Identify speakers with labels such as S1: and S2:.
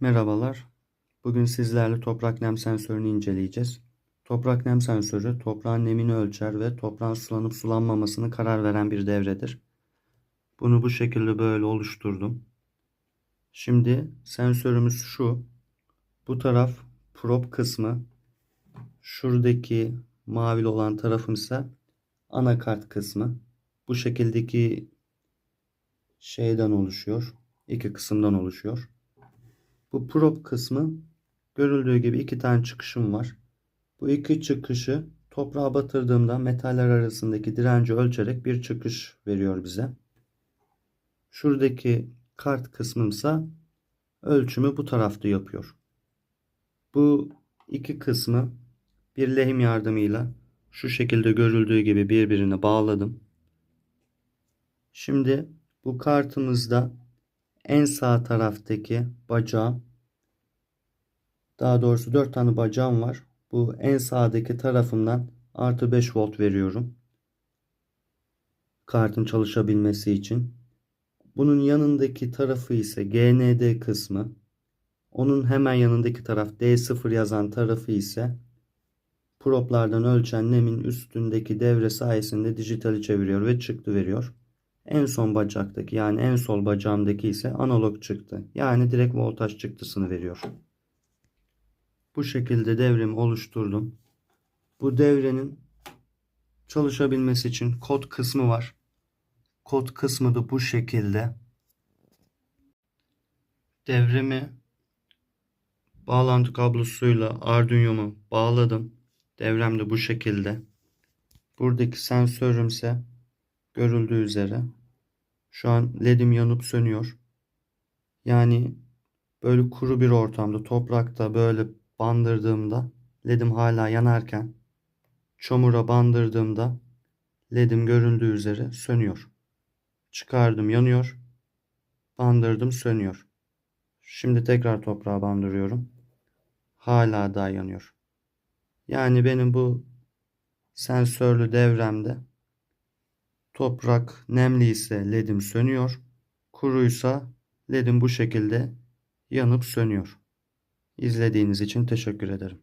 S1: Merhabalar. Bugün sizlerle toprak nem sensörünü inceleyeceğiz. Toprak nem sensörü toprağın nemini ölçer ve toprağın sulanıp sulanmamasını karar veren bir devredir. Bunu bu şekilde böyle oluşturdum. Şimdi sensörümüz şu. Bu taraf prop kısmı. Şuradaki mavili olan tarafım ise anakart kısmı. Bu şekildeki şeyden oluşuyor. İki kısımdan oluşuyor. Bu prop kısmı görüldüğü gibi iki tane çıkışım var. Bu iki çıkışı toprağa batırdığımda metaller arasındaki direnci ölçerek bir çıkış veriyor bize. Şuradaki kart kısmımsa ölçümü bu tarafta yapıyor. Bu iki kısmı bir lehim yardımıyla şu şekilde görüldüğü gibi birbirine bağladım. Şimdi bu kartımızda en sağ taraftaki bacağım daha doğrusu 4 tane bacağım var. Bu en sağdaki tarafından artı 5 volt veriyorum. Kartın çalışabilmesi için. Bunun yanındaki tarafı ise GND kısmı. Onun hemen yanındaki taraf D0 yazan tarafı ise proplardan ölçen nemin üstündeki devre sayesinde dijitali çeviriyor ve çıktı veriyor. En son bacaktaki yani en sol bacağımdaki ise analog çıktı. Yani direkt voltaj çıktısını veriyor. Bu şekilde devremi oluşturdum. Bu devrenin çalışabilmesi için kod kısmı var. Kod kısmı da bu şekilde. Devremi bağlantı kablosuyla Arduino'mu bağladım. Devrem de bu şekilde. Buradaki sensörüm ise görüldüğü üzere şu an ledim yanıp sönüyor. Yani böyle kuru bir ortamda toprakta böyle bandırdığımda ledim hala yanarken çamura bandırdığımda ledim göründüğü üzere sönüyor. Çıkardım yanıyor. Bandırdım sönüyor. Şimdi tekrar toprağa bandırıyorum. Hala daha yanıyor. Yani benim bu sensörlü devremde toprak nemli ise ledim sönüyor. Kuruysa ledim bu şekilde yanıp sönüyor. İzlediğiniz için teşekkür ederim.